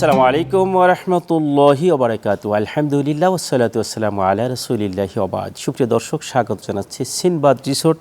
আসসালামু আলাইকুম ওরহমতুল্লাহি ওবরাকাতু আলহামদুলিল্লাহ ওসালাতু আসসালাম আলা রসুলিল্লাহি ওবাদ সুপ্রিয় দর্শক, স্বাগত জানাচ্ছি সিনবাদ রিসোর্ট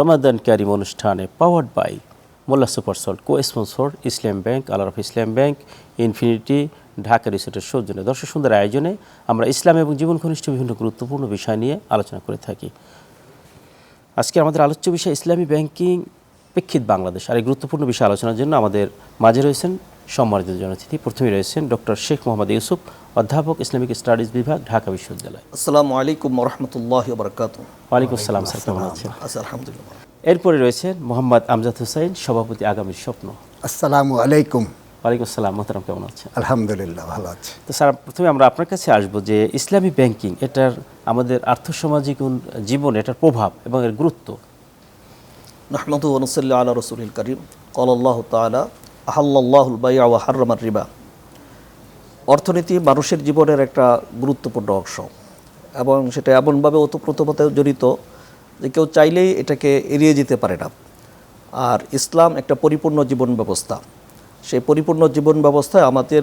রমাদান ক্যারিম অনুষ্ঠানে powered by Molla super salt co sponsor Islam bank Alarafah Islam bank, infinity, Dhaka রিসোর্টের সৌজন্যে। দর্শক, সুন্দর আয়োজনে আমরা ইসলাম এবং জীবন ঘনিষ্ঠ বিভিন্ন গুরুত্বপূর্ণ বিষয় নিয়ে আলোচনা করে থাকি। আজকে আমাদের আলোচ্য বিষয় ইসলামী ব্যাংকিং, প্রেক্ষিত বাংলাদেশ। আর এই গুরুত্বপূর্ণ বিষয় আলোচনার জন্য আমাদের মাঝে রয়েছেন সম্মানিত জনতিথি প্রথমে রয়েছেন ডক্টর শেখ মোহাম্মদ ইউসুফ অধ্যাপক ইসলামিক স্টাডিজ বিভাগ ঢাকা বিশ্ববিদ্যালয়। আসসালামু আলাইকুম রহমতুল্লাহ বরকাত ওয়ালাইকুম আসসালাম স্যার কেমন আছেন? আলহামদুলিল্লাহ। এরপরে রয়েছেন মোহাম্মদ আমজাদ হুসাইন সভাপতি আগামীর স্বপ্ন। আসসালামু আলাইকুম। ওয়ালাইকুম আসসালাম মোহতারাম কেমন আছেন? আলহামদুলিল্লাহ ভালো আছে। তো স্যার প্রথমে আমরা আপনার কাছে আসব যে ইসলামী ব্যাংকিং এটার আমাদের আর্থসামাজিক জীবনে এটার প্রভাব এবং এর গুরুত্ব। নাহমাদু ওনসল্লা আলা রসুল করিম। কল আল্লাহ তালা আহাল্লাহুল রিবা। অর্থনীতি মানুষের জীবনের একটা গুরুত্বপূর্ণ অংশ এবং সেটা এমনভাবে ওতপ্রোতভাবে জড়িত যে কেউ চাইলেই এটাকে এড়িয়ে যেতে পারে না। আর ইসলাম একটা পরিপূর্ণ জীবন ব্যবস্থা। সেই পরিপূর্ণ জীবন ব্যবস্থায় আমাদের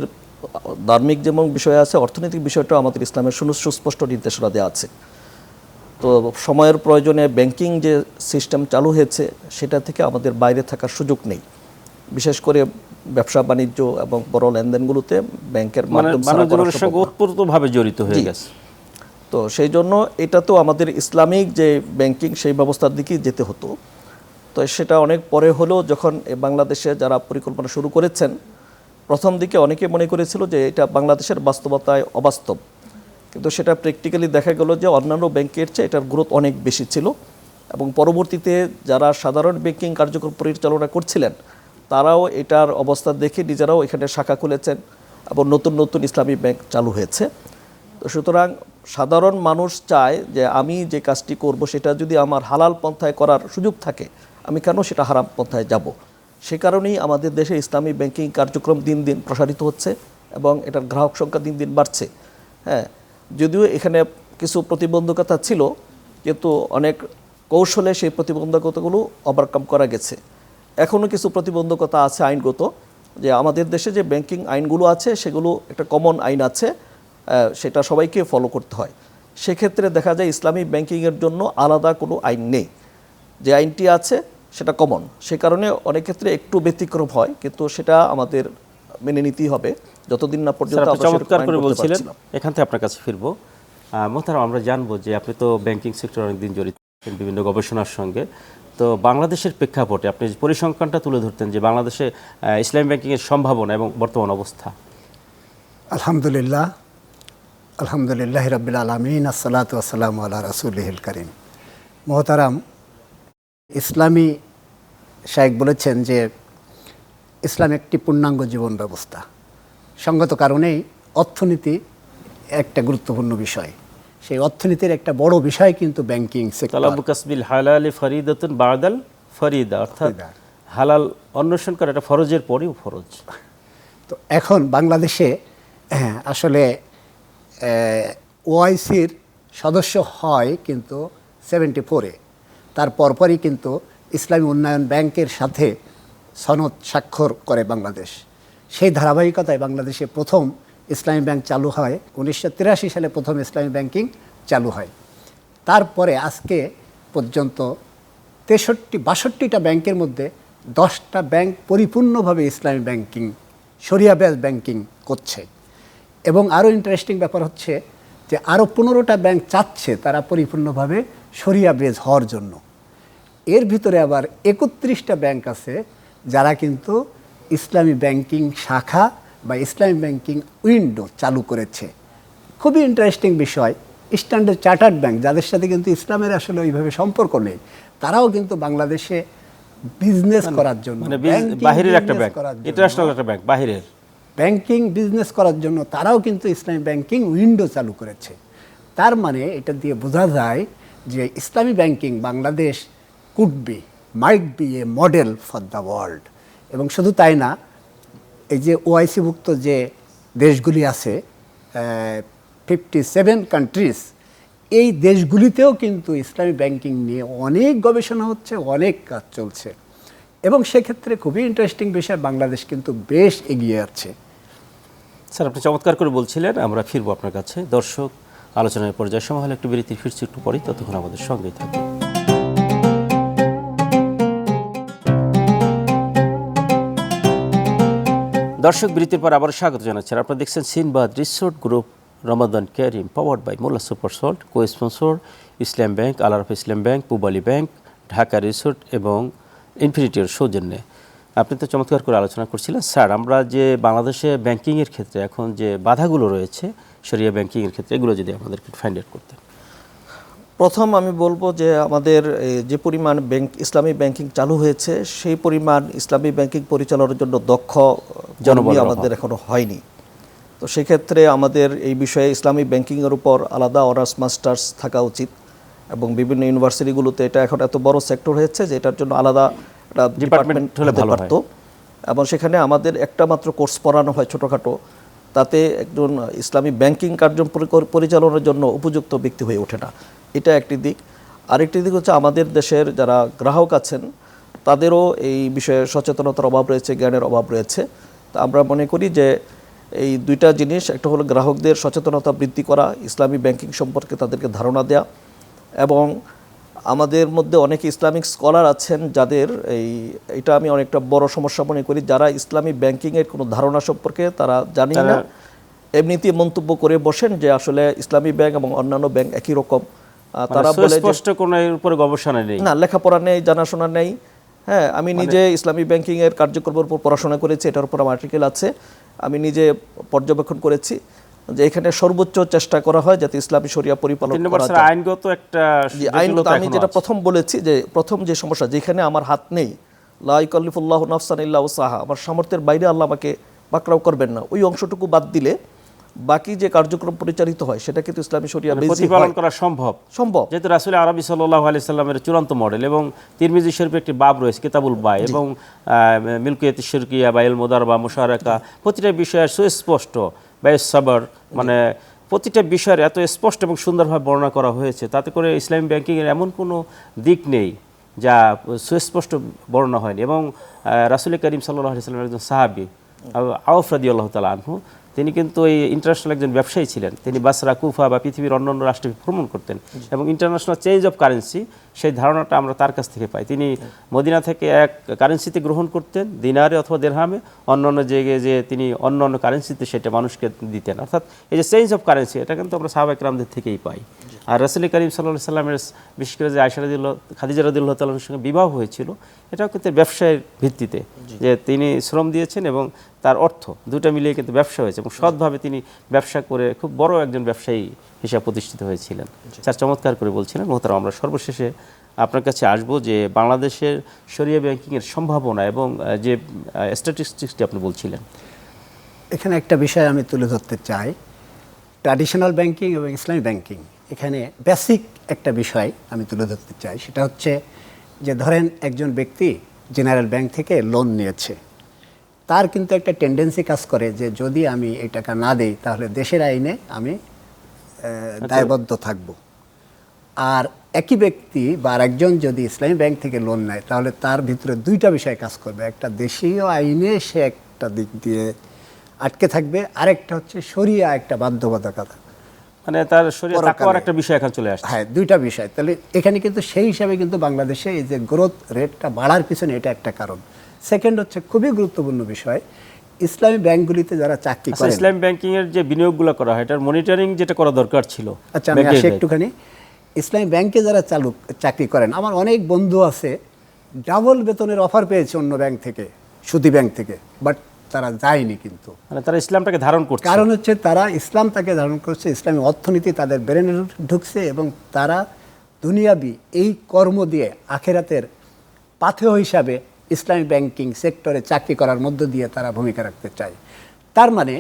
ধার্মিক যেমন বিষয় আছে, অর্থনৈতিক বিষয়টাও আমাদের ইসলামের সুস্পষ্ট নির্দেশনা দেওয়া আছে। তো সময়ের প্রয়োজনে ব্যাংকিং যে সিস্টেম চালু হয়েছে, সেটা থেকে আমাদের বাইরে থাকার সুযোগ নেই। বিশেষ করে ব্যবসা বাণিজ্য এবং বড় লেনদেনগুলোতে ব্যাংকের মানে মাধ্যম। ওতপ্রোতভাবে জড়িত হয়ে গেছে। তো সেই জন্য এটা তো আমাদের ইসলামিক যে ব্যাংকিং সেই ব্যবস্থার দিকেই যেতে হতো। তো সেটা অনেক পরে হলেও যখন বাংলাদেশে যারা পরিকল্পনা শুরু করেছেন প্রথম দিকে অনেকে মনে করেছিল যে এটা বাংলাদেশের বাস্তবতায় অবাস্তব। কিন্তু সেটা প্র্যাকটিক্যালি দেখা গেল যে অন্যান্য ব্যাংকের চেয়ে এটার গ্রোথ অনেক বেশি ছিল এবং পরবর্তীতে যারা সাধারণ ব্যাংকিং কার্যক্রম পরিচালনা করছিলেন তারাও এটার অবস্থা দেখে নিজেরাও এখানে শাখা খুলেছেন এবং নতুন নতুন ইসলামী ব্যাংক চালু হয়েছে। তো সুতরাং সাধারণ মানুষ চায় যে আমি যে কাজটি করব সেটা যদি আমার হালাল পন্থায় করার সুযোগ থাকে, আমি কেন সেটা হারাম পন্থায় যাব? সে কারণেই আমাদের দেশে ইসলামী ব্যাংকিং কার্যক্রম দিন দিন প্রসারিত হচ্ছে এবং এটার গ্রাহক সংখ্যা দিন দিন বাড়ছে। হ্যাঁ যদিও এখানে কিছু প্রতিবন্ধকতা ছিল, কিন্তু অনেক কৌশলে সেই প্রতিবন্ধকতাগুলো ওভারকাম করা গেছে। এখনও কিছু প্রতিবন্ধকতা আছে আইনগত যে আমাদের দেশে যে ব্যাংকিং আইনগুলো আছে সেগুলো একটা কমন আইন আছে সেটা সবাইকে ফলো করতে হয়। সেক্ষেত্রে দেখা যায় ইসলামী ব্যাংকিংয়ের জন্য আলাদা কোনো আইন নেই। যে আইনটি আছে সেটা কমন সে কারণে অনেক ক্ষেত্রে একটু ব্যতিক্রম হয় কিন্তু সেটা আমাদের মেনে নিতেই হবে। যতদিন না পর্যন্ত চমৎকার করে বলছিলেন। এখান থেকে আপনার কাছে ফিরবো। মোহতারাম আমরা জানব যে আপনি তো ব্যাংকিং সেক্টর অনেকদিন জড়িত বিভিন্ন গবেষণার সঙ্গে। তো বাংলাদেশের প্রেক্ষাপটে আপনি পরিসংখ্যানটা তুলে ধরতেন যে বাংলাদেশে ইসলামী ব্যাংকিংয়ের সম্ভাবনা এবং বর্তমান অবস্থা। আলহামদুলিল্লাহ আলহামদুলিল্লাহ রবিল আলমিন, আসসালাত আসসালাম আল্লাহ রাসুলহিল করিম। মোহতারাম, ইসলামী শায়েক বলেছেন যে ইসলাম একটি পূর্ণাঙ্গ জীবন ব্যবস্থা। সঙ্গত কারণেই অর্থনীতি একটা গুরুত্বপূর্ণ বিষয়। সেই অর্থনীতির একটা বড় বিষয় কিন্তু ব্যাংকিং সেক্টর তালাবু কাসবিল হালালি ফরিদাতুন বাদাল ফরিদা অর্থাৎ হালাল অন্বেষণ করা এটা ফরজের পরেও ফরজ। তো এখন বাংলাদেশে হ্যাঁ, আসলে ওআইসির সদস্য হয় কিন্তু সেভেন্টি ফোরে তার পরপরই কিন্তু ইসলামী উন্নয়ন ব্যাংকের সাথে সনদ স্বাক্ষর করে বাংলাদেশ। সেই ধারাবাহিকতায় বাংলাদেশে প্রথম ইসলামী ব্যাংক চালু হয়, উনিশশো তিরাশি সালে প্রথম ইসলামী ব্যাংকিং চালু হয়। তারপরে আজকে পর্যন্ত তেষট্টি, বাষট্টিটা ব্যাংকের মধ্যে দশটা ব্যাংক পরিপূর্ণভাবে ইসলামী ব্যাংকিং সরিয়া বেস ব্যাংকিং করছে। এবং আরও ইন্টারেস্টিং ব্যাপার হচ্ছে যে আরও পনেরোটা ব্যাংক চাচ্ছে তারা পরিপূর্ণভাবে সরিয়া বেজ হওয়ার জন্য। এর ভিতরে আবার একত্রিশটা ব্যাংক আছে যারা কিন্তু ইসলামী ব্যাংকিং শাখা বা ইসলামী ব্যাংকিং উইন্ডো চালু করেছে। খুবই ইন্টারেস্টিং বিষয়। স্ট্যান্ডার্ড চার্টার্ড ব্যাংক যাদের সাথে কিন্তু ইসলামের আসলে ওইভাবে সম্পর্ক নেই তারাও কিন্তু বাংলাদেশে বিজনেস করার জন্য মানে বাহিরের একটা ব্যাংক ইন্টারন্যাশনাল একটা ব্যাংক বাহিরের। ব্যাংকিং বিজনেস করার জন্য তারাও কিন্তু ইসলামী ব্যাংকিং উইন্ডো চালু করেছে। তার মানে এটা দিয়ে বোঝা যায় যে Islami banking Bangladesh could be might be a model for the world এবং শুধু তাই না এই যে ওআইসিভুক্ত যে দেশগুলি আছে ফিফটি সেভেন কান্ট্রিজ এই দেশগুলিতেও কিন্তু ইসলামী ব্যাংকিং নিয়ে অনেক গবেষণা হচ্ছে, অনেক কাজ চলছে। এবং সেক্ষেত্রে খুবই ইন্টারেস্টিং বিষয়, বাংলাদেশ কিন্তু বেশ এগিয়ে যাচ্ছে স্যার, আপনি চমৎকার করে বলছিলেন, আমরা ফিরবো আপনার কাছে। দর্শক, আলোচনার পর্যায়ে সময় হলে একটু বিরতি, ফিরছি একটু পরেই, ততক্ষণ আমাদের সঙ্গেই থাকবে দর্শক বিরতির পর আবার স্বাগত জানাচ্ছেন আপনারা দেখছেন Sinbad resort group, Ramadan Kareem powered by Molla super salt co sponsor Islam bank Alarafah Islam bank, Pubali bank, Dhaka resort এবং ইনফিনিটির সৌজন্যে। আপনি তো চমৎকার করে আলোচনা করছিলেন। স্যার, আমরা যে বাংলাদেশে ব্যাংকিংয়ের ক্ষেত্রে এখন যে বাধাগুলো রয়েছে, শরিয়া ব্যাংকিংয়ের ক্ষেত্রে, এগুলো যদি আমাদেরকে ফাইন্ড আউট করতেন। প্রথম আমি বলব যে আমাদের যে পরিমাণ ব্যাংক ইসলামী ব্যাংকিং চালু হয়েছে সেই পরিমাণ ইসলামী ব্যাংকিং পরিচালনার জন্য দক্ষ অভাব। আমাদের এখনও হয়নি তো সেক্ষেত্রে আমাদের এই বিষয়ে ইসলামী ব্যাংকিংয়ের উপর আলাদা অনার্স মাস্টার্স থাকা উচিত এবং বিভিন্ন ইউনিভার্সিটিগুলোতে এটা এখন এত বড় সেক্টর হয়েছে যে এটার জন্য আলাদা ডিপার্টমেন্ট হলে ভালো। পারতো এবং সেখানে আমাদের একটা মাত্র কোর্স পড়ানো হয় ছোটোখাটো তাতে একজন ইসলামী ব্যাংকিং কার্য পরিচালনার জন্য উপযুক্ত ব্যক্তি হয়ে ওঠে না এটা একটি দিক। আরেকটি দিক হচ্ছে আমাদের দেশের যারা গ্রাহক আছেন তাদেরও এই বিষয়ে সচেতনতার অভাব রয়েছে জ্ঞানের অভাব রয়েছে। তা আমরা মনে করি যে এই দুইটা জিনিস একটা হলো গ্রাহকদের সচেতনতা বৃদ্ধি করা ইসলামী ব্যাংকিং সম্পর্কে তাদেরকে ধারণা দেওয়া এবং আমাদের মধ্যে অনেক ইসলামিক স্কলার আছেন যাদের এই এটা আমি অনেকটা বড় সমস্যা মনে করি যারা ইসলামী ব্যাংকিংয়ের কোনো ধারণা সম্পর্কে তারা জানি না। এমনিতে মন্তব্য করে বসেন যে আসলে ইসলামী ব্যাংক এবং অন্যান্য ব্যাংক একই রকম। তারা মানে বলে স্পষ্ট কোনো এর উপরে গবেষণা নেই। না লেখাপড়া নেই জানাশোনা নেই। হ্যাঁ আমি নিজে ইসলামী ব্যাংকিং এর কার্যক্রমের উপর পড়াশোনা করেছি এটার উপর আমার আর্টিকেল আছে। আমি নিজে পর্যবেক্ষণ করেছি যে এখানে সর্বোচ্চ চেষ্টা করা হয় যাতে ইসলামী শরিয়া পরিপালন করা যায়। আইনগত একটা জি, আইন আমি যেটা প্রথম বলেছি যে প্রথম যে সমস্যা যেখানে আমার হাত নেই লাইকাল্লিফুল্লাহ নাফসান ইল্লাহ সাহা আমার সামর্থ্যের বাইরে আল্লাহ আমাকে পাকড়াও করবেন না। ওই অংশটুকু বাদ দিলে বাকি যে কার্যক্রম পরিচালিত হয় সেটা কিন্তু ইসলামী শরিয়া মানে প্রতিপালন করা সম্ভব। সম্ভব। যেহেতু রাসুল আরবি সাল্লাহ আলি সাল্লামের চূড়ান্ত মডেল এবং তিরমিজি শরীফের একটি বাব রয়েছে কিতাবুল বাই এবং মিল্কিয়ত শিরকিয়া বাইল মোদার বা মুশারাকা প্রতিটা বিষয়ের সুস্পষ্ট বায়ু সাবর মানে প্রতিটা বিষয়ের এত স্পষ্ট এবং সুন্দরভাবে বর্ণনা করা হয়েছে তাতে করে ইসলামী ব্যাংকিংয়ের এমন কোনো দিক নেই যা সুস্পষ্ট বর্ণনা হয়নি এবং রাসুল করিম সাল্লাহ আলি সাল্লামের একজন সাহাবি আউফ রাদি আল্লাহ তালা আনহু তিনি কিন্তু এই ইন্টারন্যাশনাল একজন ব্যবসায়ী ছিলেন। তিনি বাসরা, কুফা বা পৃথিবীর অন্য অন্য রাষ্ট্রে ভ্রমণ করতেন এবং ইন্টারন্যাশনাল চেঞ্জ অফ কারেন্সি সেই ধারণাটা আমরা তার কাছ থেকে পাই। তিনি মদিনা থেকে এক কারেন্সিতে গ্রহণ করতেন, দিনারে অথবা দেড়হামে অন্য অন্য জায়গায় যে তিনি অন্য অন্য কারেন্সিতে সেটা মানুষকে দিতেন। অর্থাৎ এই যে চেঞ্জ অফ কারেন্সি এটা কিন্তু আমরা সাহাবাক রামদের থেকেই পাই। আর রাসুল করিম সাল্লাহ সাল্লামের বিশেষ করে যে আয়সা রাদিল্লাহ খাদিজা সঙ্গে বিবাহ হয়েছিল এটাও কিন্তু ব্যবসায়ের ভিত্তিতে যে তিনি শ্রম দিয়েছেন এবং তার অর্থ দুটো মিলিয়ে কিন্তু ব্যবসা হয়েছে এবং সৎভাবে তিনি ব্যবসা করে খুব বড় একজন ব্যবসায়ী হিসাবে প্রতিষ্ঠিত হয়েছিলেন। স্যার চমৎকার করে বলছিলেন। মোহতারাম আমরা সর্বশেষে আপনার কাছে আসব যে বাংলাদেশের শরিয়া ব্যাংকিংয়ের সম্ভাবনা এবং যে স্ট্যাটিস্টিক্সটি আপনি বলছিলেন। এখানে একটা বিষয় আমি তুলে ধরতে চাই। ট্র্যাডিশনাল ব্যাংকিং এবং ইসলামী ব্যাংকিং এখানে বেসিক একটা বিষয় আমি তুলে ধরতে চাই। সেটা হচ্ছে যে ধরেন একজন ব্যক্তি জেনারেল ব্যাংক থেকে লোন নিয়েছে তার কিন্তু একটা টেন্ডেন্সি কাজ করে যে যদি আমি এই টাকা না দেই তাহলে দেশের আইনে আমি দায়বদ্ধ থাকব। আর একই ব্যক্তি বা একজন যদি ইসলামী ব্যাংক থেকে লোন নেয় তাহলে তার ভিতরে দুইটা বিষয় কাজ করবে। একটা দেশীয় আইনে সে একটা দিক দিয়ে আটকে থাকবে আরেকটা হচ্ছে সরিয়া একটা বাধ্যবাধকতা। মানে তার শরীরে তাকওয়ার একটা বিষয় এখন চলে আসছে। হ্যাঁ দুইটা বিষয়। তাহলে এখানে কিন্তু সেই হিসাবে কিন্তু বাংলাদেশে এই যে গ্রোথ রেটটা বাড়ার পিছনে এটা একটা কারণ। সেকেন্ড হচ্ছে খুবই গুরুত্বপূর্ণ বিষয় ইসলামী ব্যাংকগুলিতে যারা চাকরি আচ্ছা করেন ইসলাম ব্যাংকিং এর যে বিনিয়োগগুলো করা হয় এটার মনিটরিং যেটা করা দরকার ছিল। আচ্ছা আমি আসি একটুখানি। ইসলামী ব্যাংকে যারা চালু চাকরি করেন আমার অনেক বন্ধু আছে ডাবল বেতনের অফার পেয়েছে অন্য ব্যাংক থেকে সুদী ব্যাংক থেকে বাট তারা যায়নি কিন্তু। মানে তারা ইসলামটাকে ধারণ করছে। কারণ হচ্ছে তারা ইসলাম তাকে ধারণ করছে ইসলামী অর্থনীতি তাদের ব্রেনে ঢুকছে এবং তারা দুনিয়াবি এই কর্ম দিয়ে আখেরাতের পাথেয় হিসাবে ইসলামী ব্যাংকিং সেক্টরে চাকরি করার মধ্য দিয়ে তারা ভূমিকা রাখতে চায়। তার মানে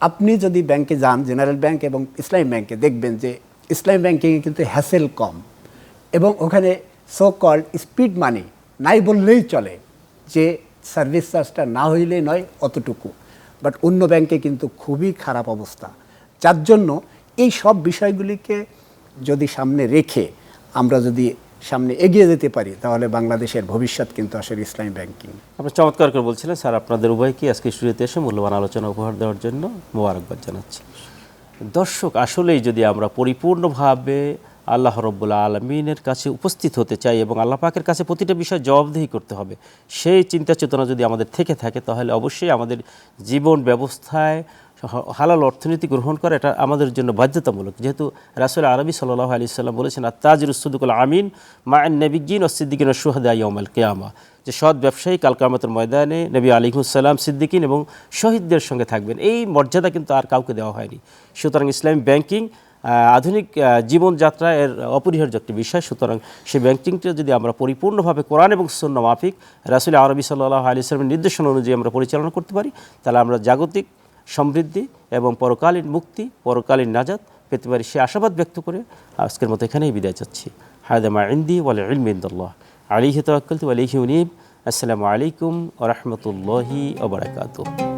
আপনি যদি ব্যাংকে যান জেনারেল ব্যাংক এবং ইসলামী ব্যাংকে দেখবেন যে ইসলামী ব্যাংকিংয়ে কিন্তু হ্যাসেল কম এবং ওখানে সো কল্ড স্পিড মানি নাই বললেই চলে যে সার্ভিস চার্জটা না হইলে নয়, অতটুকু। বাট অন্য ব্যাংকে কিন্তু খুবই খারাপ অবস্থা। যার জন্য এই সব বিষয়গুলিকে যদি সামনে রেখে আমরা যদি সামনে এগিয়ে যেতে পারি, তাহলে বাংলাদেশের ভবিষ্যৎ কিন্তু আসলে ইসলামী ব্যাংকিং। আপনি চমৎকার করে বলছিলেন, স্যার, আপনাদের উভয়কে আজকে স্টুডিওতে এসে মূল্যবান আলোচনা উপহার দেওয়ার জন্য মোবারকবাদ জানাচ্ছি। দর্শক, আসলেই যদি আমরা পরিপূর্ণভাবে আল্লাহ রব্বুল্লা আলমিনের কাছে উপস্থিত হতে চাই এবং আল্লাহ পাকের কাছে প্রতিটা বিষয় জবাবদিহি করতে হবে। সেই চিন্তা চেতনা যদি আমাদের থেকে থাকে, তাহলে অবশ্যই আমাদের জীবন ব্যবস্থায় হালাল অর্থনীতি গ্রহণ করা এটা আমাদের জন্য বাধ্যতামূলক। যেহেতু রাসুল আরবি সাল্লাহ আলি সাল্লাম বলেছেন আর তাজির উসুদুল আমিন মা নবিগিন ও সিদ্দিকিন ও সুহাদা ইয়মাল কেয়ামা। যে সৎ ব্যবসায়ী কাল কামতের ময়দানে নবী আলিমুসাল্লাম সিদ্দিকিন এবং শহীদদের সঙ্গে থাকবেন। এই মর্যাদা কিন্তু আর কাউকে দেওয়া হয়নি। সুতরাং ইসলামী ব্যাংকিং আধুনিক জীবনযাত্রা এর অপরিহার্য একটি বিষয়। সুতরাং সেই ব্যাংকিংটা যদি আমরা পরিপূর্ণভাবে কোরআন এবং সন্ন্য মাফিক, রাসুল আরবি সাল্লাহ আলি ইসলামের নির্দেশনা অনুযায়ী আমরা পরিচালনা করতে পারি, তাহলে আমরা জাগতিক সমৃদ্ধি এবং পরকালীন মুক্তি, পরকালীন নাজাত পেতে পারি। সে আশাবাদ ব্যক্ত করে আজকের মতো এখানেই বিদায় চাচ্ছি। হায়দামা ইন্দি ওয়াল ইলমিন্দুল্লাহ আলিহি তওয়াক্কালতু আলাইহি উনীব। আসসালামু আলাইকুম ওয়া রাহমাতুল্লাহি ওয়া বারাকাতুহু।